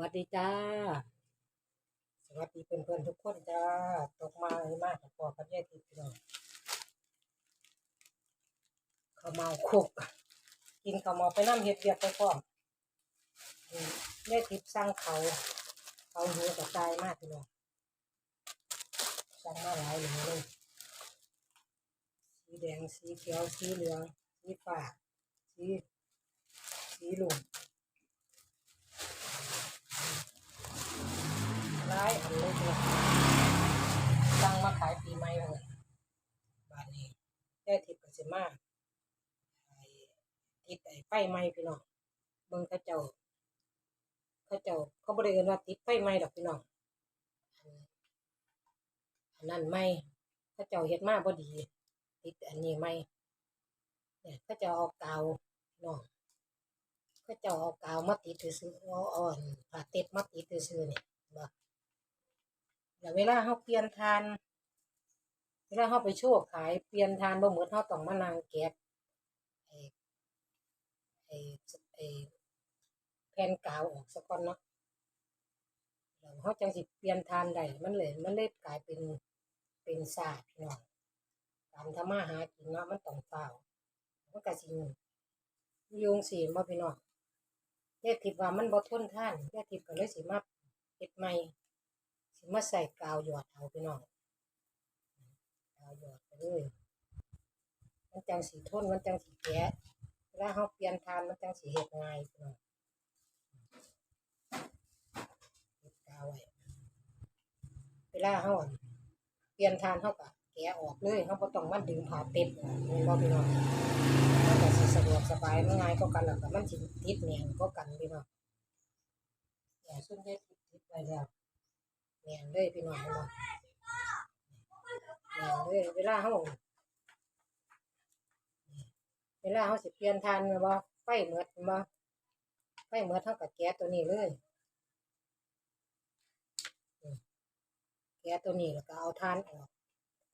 วัสดีจ้า สวัสดีเพื่อนๆทุกคนจ้า ตกมาเลยมากกับปอกับแย่ติดพี่น้องข้าวเมาคุก กินข้าวเมาไปน้ำเห็ดเบียกไปพร้อมอืมแย่ติดสั่งเขาเขาหัวกับตายมากพี่น้องสั่งมาหลายอย่างเลยสีแดงสีเขียวสีเหลืองสีฟ้าสีสีหลุง ร้ายอันเลยเนี่ยตั้งมาขายปีใหม่เลยบ้านนี้ได้ทิพย์กับ สิมาติดไอ้ไฟไหม้พี่น้องเบิ่งเขาเจ้าเขาเจ้าเขาบริเวณว่าติดไฟไหม้ดอกพี่น้องอันอันนั้นไหม้เขาเจ้าเฮ็ดมาบ่ดี ติดอันนี้ไหม้เนี่ยเขาเจ้าเอากาวพี่น้องเขาเจ้าเอากาวมาติดซื่อๆเอาอ่อนผ้าเต็ดมาติดซื่อเนี่ยบ่แล้วเวลาเขาเปลี่ยนทาน เวลาเขาไปโชว์ขายเปลี่ยนทานบ่เหมือนเขาต้องมานั่งแกะไอ้ไอ้ไอ้แผ่นกาวออกซะก่อนเนาะแล้วเขาจังสิเปลี่ยนทานได้มันเลยมันเลยกลายเป็นเป็นซาพี่น้องการทำมาหากินเนาะมันต้องเฝ้ามันก็สิยุงสีมาพี่น้องแยกทิพว่ามันบ่ทนท่านแยกทิพก็เลยสิมาเฮ็ดใหม่สิมาใส่กาวหยอดเอาพี่น้อง หยอดไปเลยมันจังสีทนมันจังสีแกะเวลาเขาเปลี่ยนทานมันจังสีเฮ็ดง่ายพี่น้องเฮ็ดกาวไว้เวลาเขาอั่นเปลี่ยนทานเขาก็แกะออกเลยเขาบ่ต้องมาดึงผ่าเต็ดออกนี่บ่พี่น้องมันก็สิสะดวกสบายมันง่ายกว่ากันแล้วก็มันสิติดแน่นกว่ากันพี่น้องอย่าซุ่มเฮ็ดติดไว้แล้วแม่นเลยพี่น้องเนาะ เลยเวลาเฮาเวลาเฮาสิเปลี่ยนทานแม่นบ่ไฟหมดแม่นบ่ไฟหมดเฮาก็แก๊สตัวนี้เลยแก๊สตัวนี้แล้วก็เอาทานออก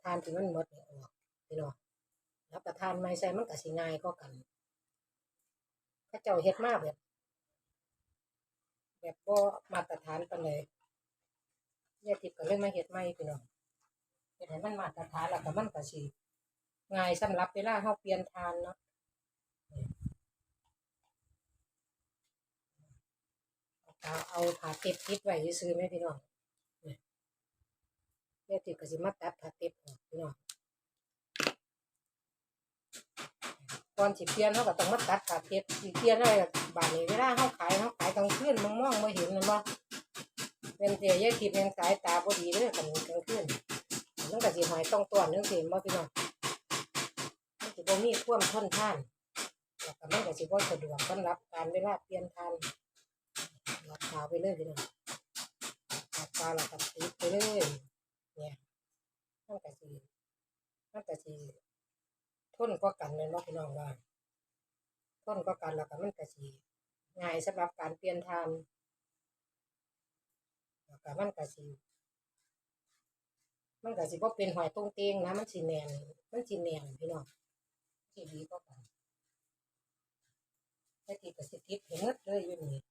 ทานที่มันหมดนี่ออกพี่น้องแล้วก็ทานใหม่ใส่มันก็สิง่ายกว่ากันเขาเจ้าเฮ็ดมาแบบ แบบบ่มาตรฐานปานใดยายทิพย์ก็เลยมาเฮ็ดใหม่พี่น้อง เฮ็ดให้มันมาตรฐานแล้วก็มันก็สิง่ายสำหรับเวลาเฮาเปลี่ยนทานเนาะเอาเอาผ้าเต็บติดไว้ซื่อๆแม่พี่น้องนี่ยายทิพย์ก็สิมาตัดผ้าเต็บพี่น้องก่อนสิเปลี่ยนเฮาก็ต้องมาตัดผ้าเต็บสิเปลี่ยนได้บาดนี้เวลาเฮาขายเฮาขายกลางคืนมองมองบ่เห็นแม่นบ่เป็นเสียยายทิพย์ยังสายตาพอดีเลยกันกลางคืน มันก็สิหอยต้องตัวนึงสิบ่พี่น้องมันสิบ่มีความทนทานแล้วก็มันก็สิบ่สะดวกสำหรับการเวลาเปลี่ยนทานหลับตาไปเลยพี่น้องหลับตาแล้วก็ติดไปเลยเนี่ยมันก็สิมันก็สิทนกว่ากันเลยเนาะพี่น้องว่าทนกว่ากันแล้วก็มันก็สิง่ายสำหรับการเปลี่ยนทานแล้วก็มันก็สิ มันก็สิบ่เป็นหอยตรงเตงนะ มันสิแนนมันสิแนนพี่น้องสิดีกว่ากันแต่ที่ก็สิติดให้หมดเลยอยู่นี่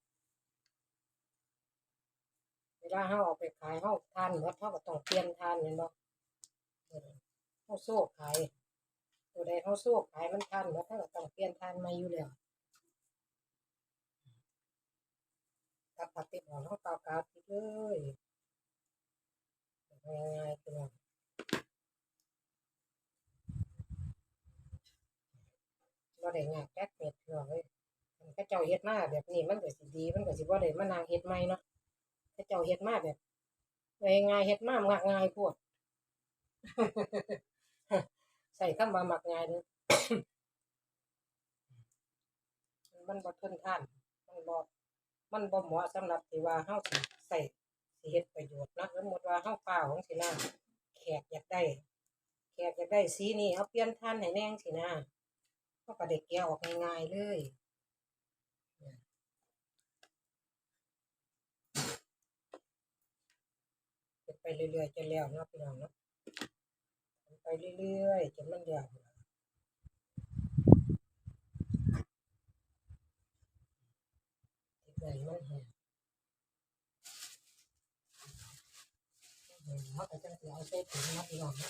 เวลาเฮาเอาไปขายเฮาทานหมดเฮาก็ต้องเปลี่ยนทานแม่นบ่เออเฮาโซ่ขายตัวใดเฮาโซ่ขายมันทานหมดเฮาก็ต้องเปลี่ยนทานม่อยู่แล้วตัดผัติดออกเฮาเตากาดเลย บ่ได้ยากจักเม็ดพี่น้องเอ้ยคันเขาเจ้าเฮ็ดมาแบบนี้มันก็สิดี มันก็สิบ่ได้มานั่งเฮ็ดใหม่เนาะเขาเจ้าเฮ็ดมาแบบง่ายๆเฮ็ดมามักง่ายโพดใส่คำว่ามักง่ายเด้อมันบ่ทนทาน มันบ่มันบ่เหมาะสำหรับที่ว่าเฮาสิใส่ เฮ็ดประโยชน์นะสมมุติว่าเฮาฟ้าวจังซี่นะแขกอยากได้ แขกอยากได้สีนี้เอาเปลี่ยนท่านให้แน่จังซี่นะเขาก็ได้แกะออกง่ายๆเลยเก็บไปเรื่อยๆจนแล้วเนาะพี่น้องเนาะไปเรื่อยๆจนมันแล้วติดไหนมันแห้ง เขาก็จะเอาใส่ถุงมาพี่น้องนะ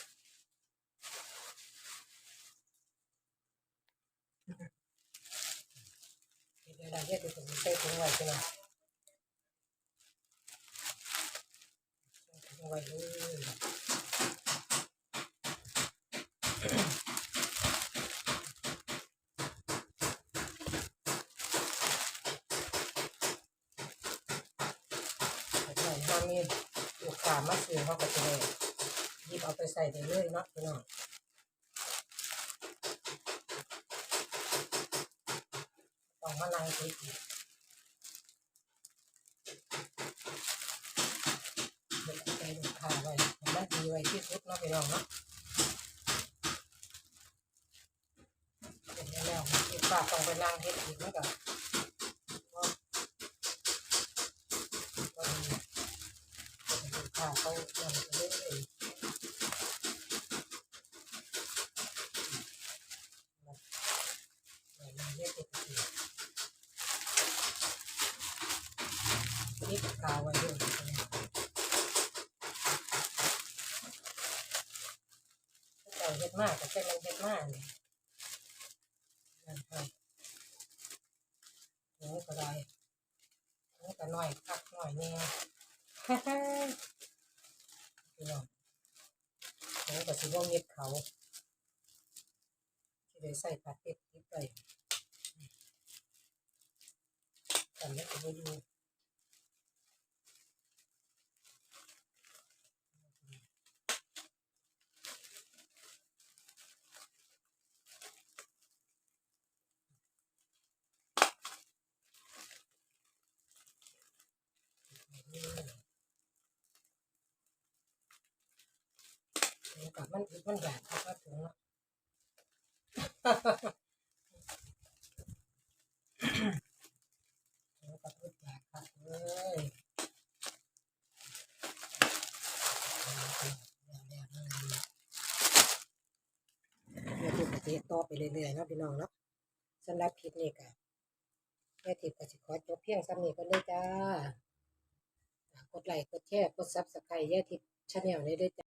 เดี๋ยวเราเรียกถุงใส่ถุงไว้พี่น้องใส่ถุงไว้เลย ใส่ถ้ามี ลูกค้ามาซื้อเขาก็จะได้หยิบเอาไปใส่ได้เลยเนาะพี่น้องต้องมานั่งคิดอีกเดี๋ยวเอาใส่ลูค้าไว้มันดีไว้ที่สุดเนาะพี่น้องเนาะเป็นแล้วลูกค้าต้องไปนั่งเฮ็ดอีกมันก็บ่ เขาเรื่อยๆแบบนี้เรียกติดติดนี่กาวไว้ด้วยเจ้าเฮ็ดมากก็แค่มันเฮ็ดมากนี่นั่นให้หนูก็ได้หนูก็น้อยคักน้อยแน่พี่น้องผมก็สิว่าเม็ดเขาที่ได้ ใส่ผัดเผ็ดนิดไปแต่ไม่ก็ไม่ดูแล้วก็มันมันอยากครับ ต่อไปเรื่อยๆเนาะพี่น้องเนาะสำหรับคลิปนี้ก็แม่ทิพย์ก็สิขอจบเพียงสำนี้ก็เลยจ้า กดไลค์กดแชร์กดซับสไครต์แย่ทิพย์ชาแนลนี้ด้วยจ้า